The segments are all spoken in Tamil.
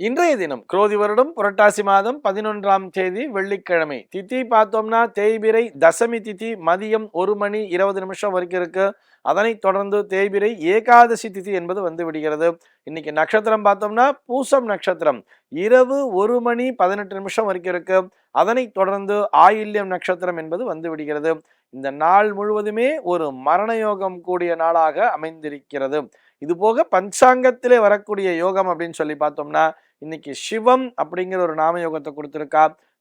இன்றைய தினம் குரோதி வருடம் புரட்டாசி மாதம் பதினொன்றாம் தேதி வெள்ளிக்கிழமை. திதி பார்த்தோம்னா தேய்பிரை தசமி திதி மதியம் ஒரு மணி இருபது நிமிஷம் வரைக்கும் இருக்கு. அதனைத் தொடர்ந்து தேய்பிரை ஏகாதசி திதி என்பது வந்து விடுகிறது. இன்னைக்கு நட்சத்திரம் பார்த்தோம்னா பூசம் நட்சத்திரம். இரவு ஒரு மணி பதினெட்டு நிமிஷம் வரைக்கும் இருக்கு. அதனைத் தொடர்ந்து ஆயில்யம் நட்சத்திரம் என்பது வந்து விடுகிறது. இந்த நாள் முழுவதுமே ஒரு மரண யோகம் கூடிய நாளாக அமைந்திருக்கிறது. இது போக பஞ்சாங்கத்திலே வரக்கூடிய யோகம் அப்படின்னு சொல்லி பார்த்தோம்னா இன்னைக்கு சிவம் அப்படிங்கிற ஒரு நாம யோகத்தை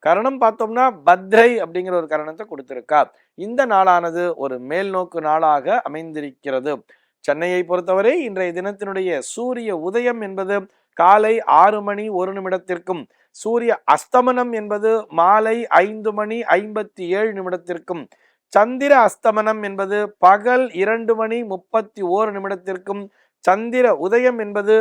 கரணம் பார்த்தோம்னா பத்ரை அப்படிங்கிற ஒரு கரணத்தை கொடுத்திருக்கா. இந்த நாளானது ஒரு மேல்நோக்கு நாளாக அமைந்திருக்கிறது. சென்னையை பொறுத்தவரை இன்றைய தினத்தினுடைய சூரிய உதயம் என்பது காலை ஆறு மணி ஒரு நிமிடத்திற்கும் சூரிய அஸ்தமனம் என்பது மாலை ஐந்து மணி ஐம்பத்தி ஏழு நிமிடத்திற்கும் சந்திர அஸ்தமனம் என்பது பகல் இரண்டு மணி முப்பத்தி ஓரு நிமிடத்திற்கும் சந்திர உதயம் என்பது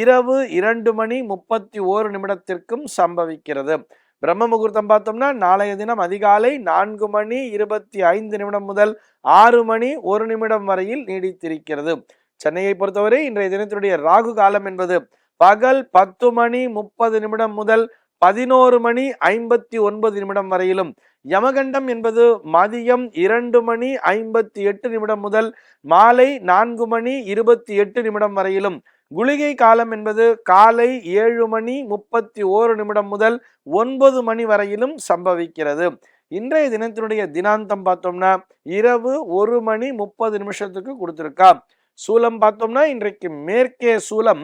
இரவு இரண்டு மணி முப்பத்தி ஓரு நிமிடத்திற்கும் சம்பவிக்கிறது. பிரம்ம முகூர்த்தம் பார்த்தோம்னா நாளைய தினம் அதிகாலை நான்கு மணி இருபத்தி ஐந்து நிமிடம் முதல் ஆறு மணி ஒரு நிமிடம் வரையில் நீடித்திருக்கிறது. சென்னையை பொறுத்தவரை இன்றைய தினத்தினுடைய ராகு காலம் என்பது பகல் பத்து மணி முப்பது நிமிடம் முதல் பதினோரு மணி ஐம்பத்தி ஒன்பது நிமிடம் வரையிலும். யமகண்டம் என்பது மதியம் இரண்டு மணி ஐம்பத்தி எட்டு நிமிடம் முதல் மாலை நான்கு மணி இருபத்தி எட்டு நிமிடம் வரையிலும். குளிகை காலம் என்பது காலை ஏழு மணி முப்பத்தி ஓரு நிமிடம் முதல் ஒன்பது மணி வரையிலும் சம்பவிக்கிறது. இன்றைய தினத்தினுடைய தினாந்தம் பார்த்தோம்னா இரவு ஒரு மணி முப்பது நிமிஷத்துக்கு கொடுத்துருக்கா சூலம் பார்த்தோம்னா இன்றைக்கு மேற்கே சூலம்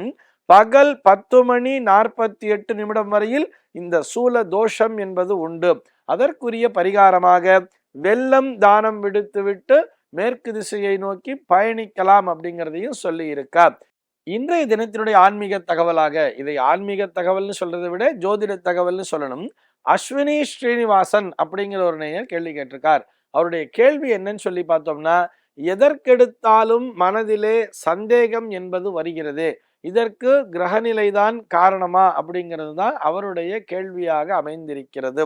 பகல் பத்து மணி நாற்பத்தி எட்டு நிமிடம் வரையில் இந்த சூல தோஷம் என்பது உண்டு. அதற்குரிய பரிகாரமாக வெள்ளம் தானம் விடுத்துவிட்டு மேற்கு திசையை நோக்கி பயணிக்கலாம் அப்படிங்கிறதையும் சொல்லி இருக்கார் இன்றைய தினத்தினுடைய ஆன்மீக தகவலாக இதை ஆன்மீக தகவல்னு சொல்றதை விட ஜோதிட தகவல்னு சொல்லணும். அஸ்வினி ஸ்ரீனிவாசன் அப்படிங்கிற ஒரு நேயர் கேள்வி கேட்டிருக்கார். அவருடைய கேள்வி என்னன்னு சொல்லி பார்த்தோம்னா எதற்கெடுத்தாலும் மனதிலே சந்தேகம் என்பது வருகிறது. இதற்கு கிரகநிலைதான் காரணமா? அப்படிங்கிறது தான் அவருடைய கேள்வியாக அமைந்திருக்கிறது.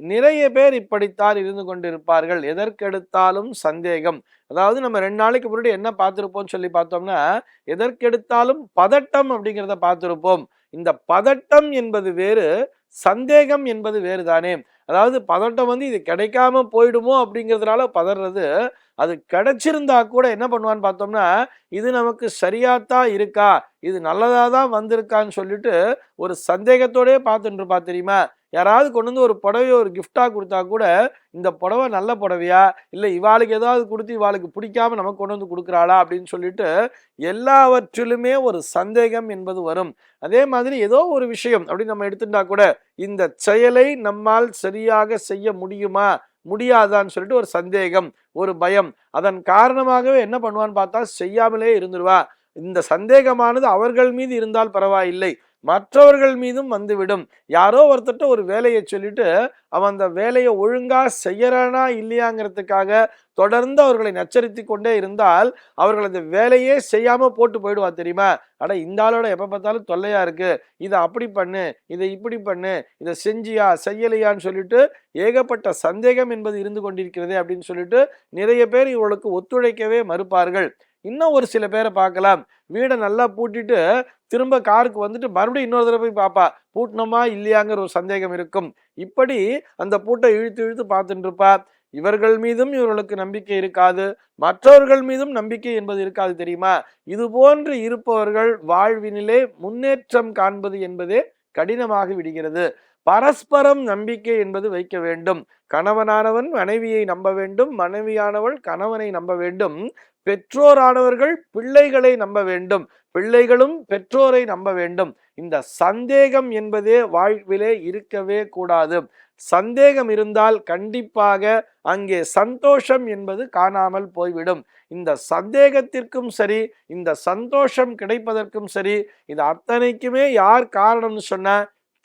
நிறைய பேர் இப்படித்தான் இருந்து கொண்டிருப்பார்கள். எதற்கெடுத்தாலும் சந்தேகம். அதாவது நம்ம ரெண்டு நாளைக்கு முன்னாடி என்ன பார்த்துருப்போம்னு சொல்லி பார்த்தோம்னா எதற்கெடுத்தாலும் பதட்டம் அப்படிங்கிறத பார்த்துருப்போம். இந்த பதட்டம் என்பது வேறு சந்தேகம் என்பது வேறு தானே. அதாவது பதட்டம் வந்து இது கிடைக்காம போயிடுமோ அப்படிங்கிறதுனால பதறது. அது கிடைச்சிருந்தா கூட என்ன பண்ணுவான்னு பார்த்தோம்னா இது நமக்கு சரியாத்தான் இருக்கா? இது நல்லதாக தான் வந்திருக்கான்னு சொல்லிட்டு ஒரு சந்தேகத்தோடயே பார்த்துட்டு இருப்பா தெரியுமா? யாராவது கொண்டு வந்து ஒரு புடவையை ஒரு கிஃப்டாக கொடுத்தா கூட இந்த புடவை நல்ல புடவையா? இல்லை இவாளுக்கு ஏதாவது கொடுத்து இவாளுக்கு பிடிக்காம நமக்கு கொண்டு வந்து கொடுக்குறாளா? அப்படின்னு சொல்லிட்டு எல்லாவற்றிலுமே ஒரு சந்தேகம் என்பது வரும். அதே மாதிரி ஏதோ ஒரு விஷயம் அப்படின்னு நம்ம எடுத்துட்டா கூட இந்த செயலை நம்மால் சரியாக செய்ய முடியுமா? முடியாதான்னு சொல்லிட்டு ஒரு சந்தேகம் ஒரு பயம். அதன் காரணமாகவே என்ன பண்ணுவான்னு பார்த்தா செய்யாமலே இருந்துருவா. இந்த சந்தேகமானது அவர்கள் மீது இருந்தால் பரவாயில்லை. மற்றவர்கள் மீதும் வந்துவிடும். யாரோ ஒருத்தட்ட ஒரு வேலையை சொல்லிட்டு அவன் அந்த வேலையை ஒழுங்கா செய்யறானா இல்லையாங்கிறதுக்காக தொடர்ந்து அவர்களை நச்சரித்து கொண்டே இருந்தால் அவர்கள் அந்த வேலையே செய்யாம போட்டு போயிடுவா தெரியுமா? ஆனா இந்த ஆளோட எப்ப பார்த்தாலும் தொல்லையா இருக்கு. இதை அப்படி பண்ணு இதை இப்படி பண்ணு இதை செஞ்சியா செய்யலையான்னு சொல்லிட்டு ஏகப்பட்ட சந்தேகம் என்பது இருந்து கொண்டிருக்கிறது அப்படின்னு சொல்லிட்டு நிறைய பேர் இவர்களுக்கு ஒத்துழைக்கவே மறுப்பார்கள். இன்னும் ஒரு சில பேரை பார்க்கலாம். வீடை நல்லா பூட்டிட்டு திரும்ப காருக்கு வந்துட்டு மறுபடியும் இன்னொரு தடவை போய் பார்ப்பா பூட்டினோமா இல்லையாங்கிற ஒரு சந்தேகம் இருக்கும். இப்படி அந்த பூட்டை இழுத்து இழுத்து பார்த்துட்டு இருப்பா. இவர்கள் மீதும் இவர்களுக்கு நம்பிக்கை இருக்காது. மற்றவர்கள் மீதும் நம்பிக்கை என்பது இருக்காது தெரியுமா? இது போன்று இருப்பவர்கள் வாழ்வினிலே முன்னேற்றம் காண்பது என்பதே கடினமாக விடுகிறது. பரஸ்பரம் நம்பிக்கை என்பது வைக்க வேண்டும். கணவனானவன் மனைவியை நம்ப வேண்டும். மனைவியானவள் கணவனை நம்ப வேண்டும். பெற்றோரானவர்கள் பிள்ளைகளை நம்ப வேண்டும். பிள்ளைகளும் பெற்றோரை நம்ப வேண்டும். இந்த சந்தேகம் என்பதே வாழ்விலே இருக்கவே கூடாது. சந்தேகம் இருந்தால் கண்டிப்பாக அங்கே சந்தோஷம் என்பது காணாமல் போய்விடும். இந்த சந்தேகத்திற்கும் சரி இந்த சந்தோஷம் கிடைப்பதற்கும் சரி இது அத்தனைக்குமே யார் காரணம்னு சொன்ன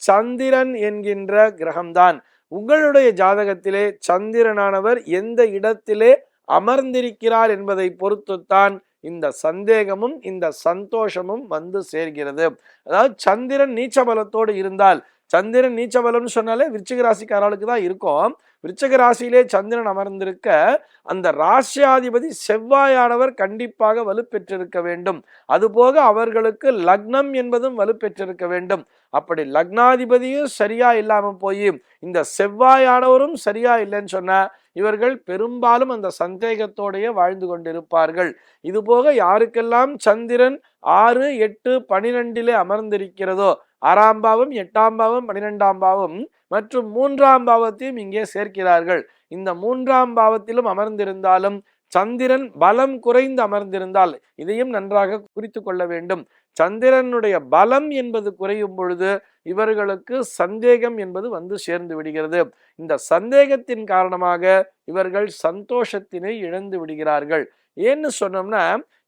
சந்திரன் என்கின்ற கிரகம்தான். உங்களுடைய ஜாதகத்திலே சந்திரனானவர் எந்த இடத்திலே அமர்ந்திருக்கிறார் என்பதை பொறுத்துத்தான் இந்த சந்தேகமும் இந்த சந்தோஷமும் வந்து சேர்கிறது. அதாவது சந்திரன் நீச்சபலத்தோடு இருந்தால் சந்திரன் நீச்சபலம்னு சொன்னாலே விருச்சிக ராசிக்காரர்களுக்கு தான் இருக்கும். விருச்சக ராசியிலே சந்திரன் அமர்ந்திருக்க அந்த ராசியாதிபதி செவ்வாயானவர் கண்டிப்பாக வலுப்பெற்றிருக்க வேண்டும். அதுபோக அவர்களுக்கு லக்னம் என்பதும் வலுப்பெற்றிருக்க வேண்டும். அப்படி லக்னாதிபதியும் சரியா இல்லாம போய் இந்த செவ்வாயானவரும் சரியா இல்லைன்னு சொன்ன இவர்கள் பெரும்பாலும் அந்த சந்தேகத்தோடைய வாழ்ந்து கொண்டிருப்பார்கள். இதுபோக யாருக்கெல்லாம் சந்திரன் ஆறு எட்டு பனிரெண்டிலே அமர்ந்திருக்கிறதோ ஆறாம் பாவம் எட்டாம் பாவம் பனிரெண்டாம் பாவம் மற்றும் மூன்றாம் பாவத்தையும் இங்கே சேர்க்கிறார்கள். இந்த மூன்றாம் பாவத்திலும் அமர்ந்திருந்தாலும் சந்திரன் பலம் குறைந்து அமர்ந்திருந்தால் இதையும் நன்றாக குறித்து கொள்ள வேண்டும். சந்திரனுடைய பலம் என்பது குறையும் பொழுது இவர்களுக்கு சந்தேகம் என்பது வந்து சேர்ந்து விடுகிறது. இந்த சந்தேகத்தின் காரணமாக இவர்கள் சந்தோஷத்தினை இழந்து விடுகிறார்கள். ஏன்னு சொன்னோம்னா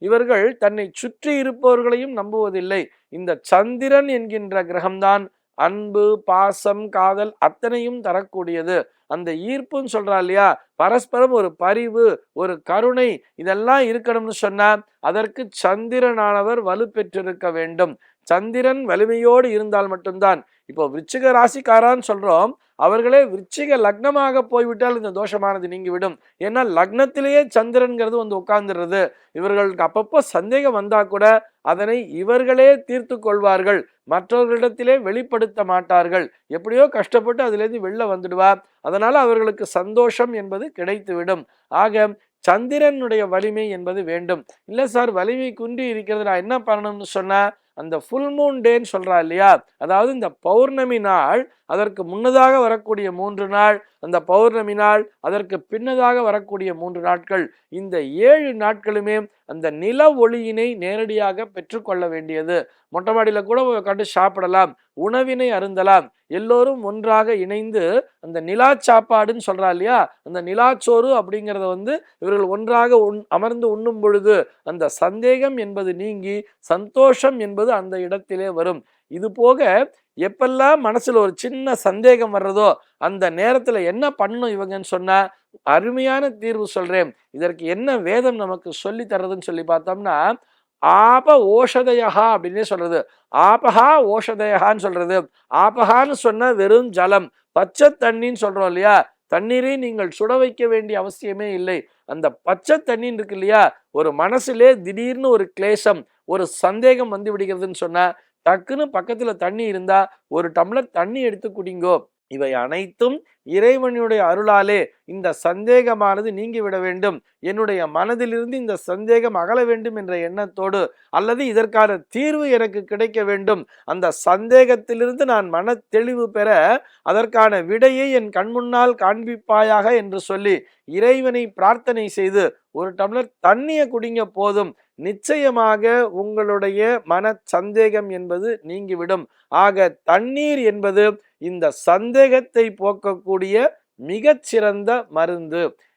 இவர்கள் தன்னை சுற்றி இருப்பவர்களையும் நம்புவதில்லை. இந்த சந்திரன் என்கின்ற கிரகம்தான் அன்பு பாசம் காதல் அத்தனையும் தரக்கூடியது. அந்த ஈர்ப்புன்னு சொல்றா இல்லையா? பரஸ்பரம் ஒரு பரிவு ஒரு கருணை இதெல்லாம் இருக்கணும்னு சொன்னா அதற்கு சந்திரனானவர் வலுப்பெற்றிருக்க வேண்டும். சந்திரன் வலிமையோடு இருந்தால் மட்டும்தான். இப்போ விருச்சிக ராசிக்காரான்னு சொல்றோம். அவர்களே விருச்சிக லக்னமாக போய்விட்டால் இந்த தோஷமானது நீங்கிவிடும். ஏன்னா லக்னத்திலேயே சந்திரன்கிறது வந்து உட்கார்ந்துடுறது. இவர்களுக்கு அப்பப்போ சந்தேகம் வந்தா கூட அதனை இவர்களே தீர்த்து கொள்வார்கள். மற்றவர்களிடத்திலே வெளிப்படுத்த மாட்டார்கள். எப்படியோ கஷ்டப்பட்டு அதுலேருந்து வெளில வந்துடுவார் அதனால அவர்களுக்கு சந்தோஷம் என்பது கிடைத்துவிடும். ஆக சந்திரனுடைய வலிமை என்பது வேண்டும். இல்லை சார் வலிமை குன்றி இருக்கிறது. நான் என்ன பண்ணணும்னு சொன்னால் அந்த ஃபுல் மூன் டேன்னு சொல்கிறா இல்லையா? அதாவது இந்த பௌர்ணமி நாள் அதற்கு முன்னதாக வரக்கூடிய மூன்று நாள் அந்த பௌர்ணமி நாள் அதற்கு பின்னதாக வரக்கூடிய மூன்று நாட்கள் இந்த ஏழு நாட்களுமே அந்த நில ஒளியினை நேரடியாக பெற்றுக்கொள்ள வேண்டியது. மொட்டை மாடியில் கூட உட்காந்து சாப்பிடலாம் உணவினை அருந்தலாம். எல்லோரும் ஒன்றாக இணைந்து அந்த நிலா சாப்பாடுன்னு சொல்கிறா இல்லையா? அந்த நிலாச்சோறு அப்படிங்கிறத வந்து இவர்கள் ஒன்றாக உண் அமர்ந்து உண்ணும் பொழுது அந்த சந்தேகம் என்பது நீங்கி சந்தோஷம் என்பது அந்த இடத்திலே வரும். இது போக எப்பெல்லாம் மனசில் ஒரு சின்ன சந்தேகம் வர்றதோ அந்த நேரத்தில் என்ன பண்ணணும் இவங்கன்னு சொன்னால் அருமையான தீர்வு சொல்கிறேன் இதற்கு என்ன வேதம் நமக்கு சொல்லி தர்றதுன்னு சொல்லி பார்த்தோம்னா ஆப ஓஷதயா அப்படின்னே சொல்றது. ஆபஹா ஓஷதயான்னு சொல்றது. ஆபஹான்னு சொன்ன வெறும் ஜலம். பச்சை தண்ணின்னு சொல்றோம் இல்லையா? தண்ணீரை நீங்கள் சுட வைக்க வேண்டிய அவசியமே இல்லை. அந்த பச்சை தண்ணின்னு இருக்கு இல்லையா? ஒரு மனசுலே திடீர்னு ஒரு கிளேசம் ஒரு சந்தேகம் வந்து விடுகிறதுன்னு சொன்னால் டக்குன்னு பக்கத்துல தண்ணி இருந்தா ஒரு டம்ளர் தண்ணி எடுத்து குடிங்கோ. இவை அனைத்தும் இறைவனுடைய அருளாலே இந்த சந்தேகமானது நீங்கிவிட வேண்டும். என்னுடைய மனதிலிருந்து இந்த சந்தேகம் அகல வேண்டும் என்ற எண்ணத்தோடு அல்லது இதற்கான தீர்வு எனக்கு கிடைக்க வேண்டும். அந்த சந்தேகத்திலிருந்து நான் மன தெளிவு பெற அதற்கான விடையை என் கண்முன்னால் காண்பிப்பாயாக என்று சொல்லி இறைவனை பிரார்த்தனை செய்து ஒரு டம்ளர் தண்ணியை குடிங்க போதும். நிச்சயமாக உங்களுடைய மன சந்தேகம் என்பது நீங்கிவிடும். ஆக தண்ணீர் என்பது இந்த சந்தேகத்தை போக்கக்கூடிய மிகச்சிறந்த மருந்து.